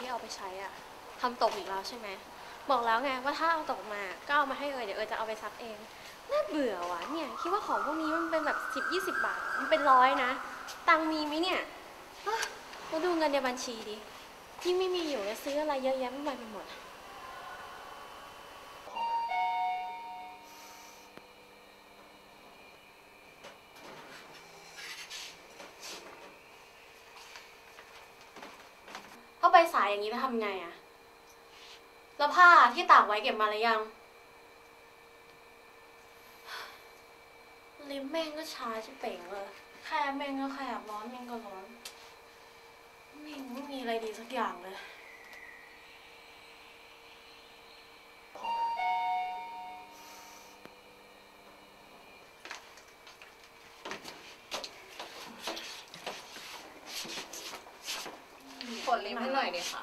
ที่เอาไปใช้อะทำตกอีกแล้วใช่ไหมบอกแล้วไงว่าถ้าเอาตกมาก็เอามาให้เออเดี๋ยวเออจะเอาไปซักเองน่าเบื่อวะเนี่ยคิดว่าของพวกนี้มันเป็นแบบสิบยี่สิบบาทมันเป็นร้อยนะ ตังมีไหมเนี่ยมาดูเงินในบัญชีดิที่ไม่มีอยู่จะซื้ออะไรเยอะแยะมามาไปหมด สายอย่างนี้จะทำไงอะแล้วผ้าที่ตากไว้เก็บมาหรือยัง ลิมแม่งก็ช้าจะเป่งเลยแค่แม่งก็แคบร้อนแม่งก็ร้อนแม่งไม่มีอะไรดีสักอย่างเลย กดลิฟต์ให้หน่อยดิค่ะ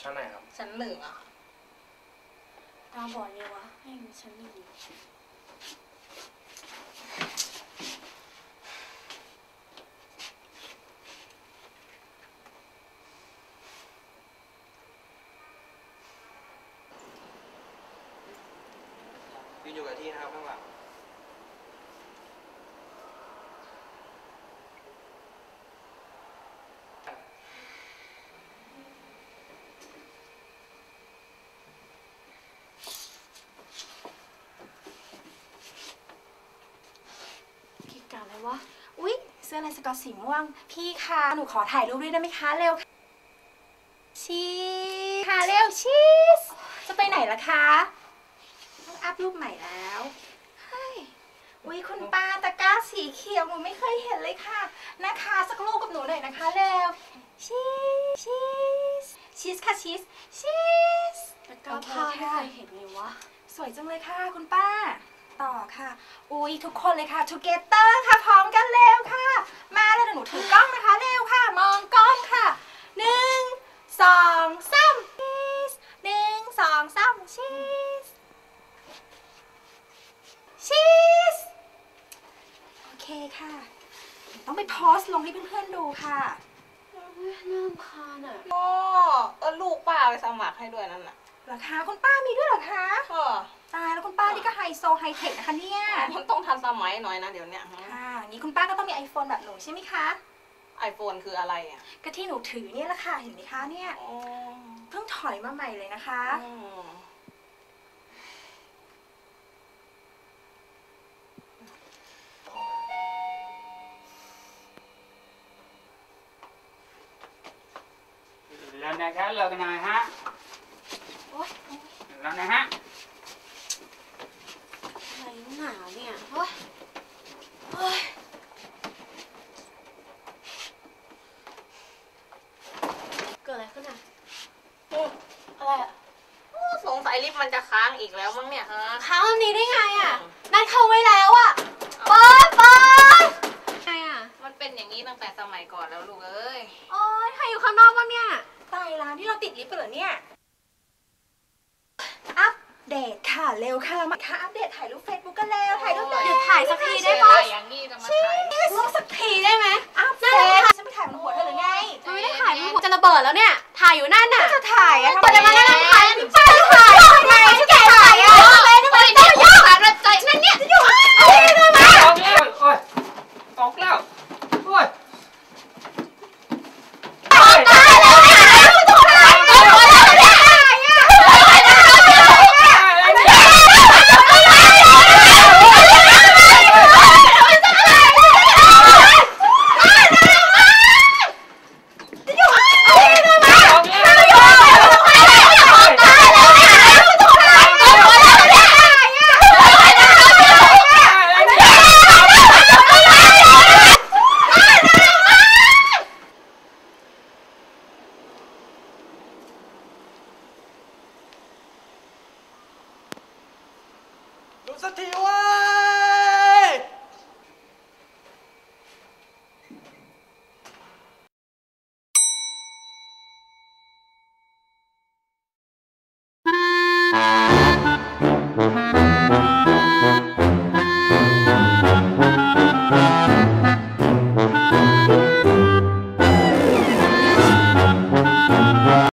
ชั้นไหนครับ ชั้นหนึ่งอะค่ะตาบอดเลยวะแม่งฉันนี่ยืนอยู่กับที่นะครับข้างหลัง กิกาอะไรวะ อุ๊ย เสื้อลายสกอตสีม่วง พี่คะหนูขอถ่ายรูปด้วยได้ไหมคะเร็วค่ะชีสค่ะเร็วชีสจะไปไหนล่ะคะต้องอัพรูปใหม่แล้วเฮ้ยอุ๊ยคุณป้าตะกร้าสีเขียวหนูไม่เคยเห็นเลยค่ะนะคะ สักรูปกับหนูหน่อยนะคะเร็วชีสชีสชีสค่ะชีสชีสแต่กาผ้าไม่เคยเห็นเลยวะสวยจังเลยค่ะคุณป้า ต่อค่ะ อุ้ยทุกคนเลยค่ะ together ค่ะ พร้อมกันเร็วค่ะ มาแล้วเดี๋ยวหนูถือกล้องนะคะ เร็วค่ะ มองกล้องค่ะ หนึ่ง สองสามชีสหนึ่ง สองสามชีสชีสโอเคค่ะ ต้องไปโพสต์ลงให้เพื่อนๆดูค่ะน่ารำคาญอะโอ้เออลูกป้าไปสมัครให้ด้วยนั่นน่ะเหรอคะคุณป้ามีด้วยเหรอคะก็ตายแล้วคุณป้านี่ก็ไฮโซไฮเทคนะคะเนี่ย มันต้องทันสมัยหน่อยนะเดี๋ยวเนี้ยค่ะอย่างนี้คุณป้าก็ต้องมี iPhone แบบหนูใช่ไหมคะไอโฟนคืออะไรอะ ก็ที่หนูถือเนี่ยแหละค่ะเห็นไหมคะเนี่ยอ๋อเพิ่งถอยมาใหม่เลยนะคะอืมแล้วนะครับเลิกกันหน่อยฮะโอ๊ย แล้วนะฮะอะไรหนาเนี่ยเฮ้ยเฮ้ยเกิดอะไรขึ้นอะอะไรอะโอ้สงสัยลิฟต์มันจะค้างอีกแล้วมั้งเนี่ยฮะค้างแบบนี้ได้ไงอะ นัดเขาไว้แล้วอะเปิดเปิดไงอะ มันเป็นอย่างนี้ตั้งแต่สมัยก่อนแล้วลูกเอ้ย โอ๊ยใครอยู่ข้างนอกบ้างเนี่ย ตายแล้วที่เราติดลิฟต์ไปเหรอเนี่ยอัป เดตค่ะเร็วค่ะมาค่ะอัปเดตถ่ายรูปเฟซบุ๊กกันเร็วถ่ายรูปเลยหยุดถ่ายสักทีได้ปะเวลาอย่างนี้จะมาถ่ายลูกสักทีได้ไหมอัพเฟซฉันไปถ่ายบนหัวเธอหรือไงมันไม่ได้ถ่ายรูปจะระเบิดแล้วเนี่ยถ่ายอยู่นั่นน่ะจะถ่ายอะทำไมจะมานั่งถ่าถ่ายยอันนี้ป้าถ่ายทำไม 我是กที